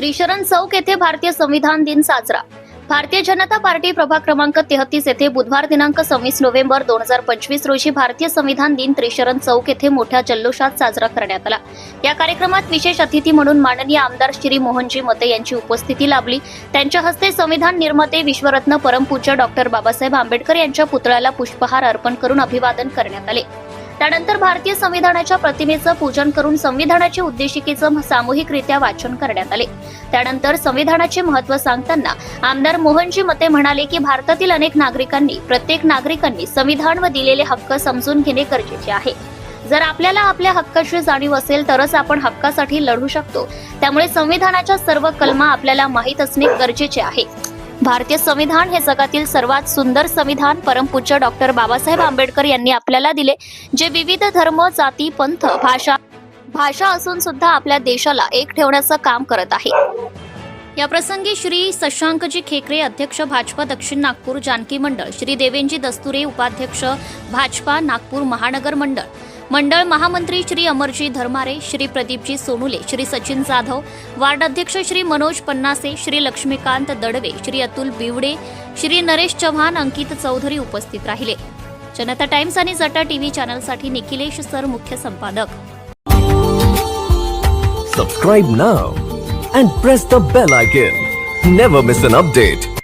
त्रिशरण चौक येथे भारतीय संविधान दिन साजरा. भारतीय जनता पार्टी प्रभाग क्रमांक तेहतीस येथे बुधवार दिनांक सव्वीस नोव्हेंबर दोन हजार पंचवीस रोजी भारतीय संविधान दिन त्रिशरण चौक येथे मोठ्या जल्लोषात साजरा करण्यात आला. या कार्यक्रमात विशेष अतिथी म्हणून माननीय आमदार श्री मोहनजी मते यांची उपस्थिती लाभली. त्यांच्या हस्ते संविधान निर्माते विश्वरत्न परमपूज्य डॉक्टर बाबासाहेब आंबेडकर यांच्या पुतळ्याला पुष्पहार अर्पण करून अभिवादन करण्यात आले. त्यानंतर भारतीय संविधानाच्या प्रतिमेचं पूजन करून संविधानाच्या उद्देशिकेचं सामूहिकरित्या वाचन करण्यात आले. त्यानंतर संविधानाचे महत्त्व सांगताना आमदार मोहनजी मते म्हणाले की भारतातील अनेक नागरिकांनी प्रत्येक नागरिकांनी संविधान व दिलेले हक्क समजून घेणे गरजेचे आहे. जर आपल्याला आपल्या हक्काची जाणीव असेल तरच आपण हक्कासाठी लढू शकतो. त्यामुळे संविधानाच्या सर्व कलमा आपल्याला माहीत असणे गरजेचे आहे. भारतीय संविधान हे जगातील सर्वात सुंदर संविधान परमपूज्य डॉक्टर बाबासाहेब आंबेडकर यांनी आपल्याला दिले जे विविध धर्म जाती पंथ भाषा भाषा असून सुद्धा आपल्या देशाला एक ठेवण्याचं काम करत आहे. या प्रसंगी श्री शशांकजी खेकरे अध्यक्ष भाजपा दक्षिण नागपूर जानकी मंडळ श्री देवेंजी दस्तुरे उपाध्यक्ष भाजपा नागपूर महानगर मंडळ मंडळ महामंत्री श्री अमरजी धर्मारे श्री प्रदीपजी सोनुले श्री सचिन जाधव वार्ड अध्यक्ष श्री मनोज पन्नासे श्री लक्ष्मीकांत दडवे श्री अतुल बिवडे श्री नरेश चव्हाण अंकित चौधरी उपस्थित राहिले. जनता टाइम्स आणि जटा टीव्ही चॅनलसाठी निखिलेश सर मुख्य संपादक. Subscribe now and press the bell icon never miss an update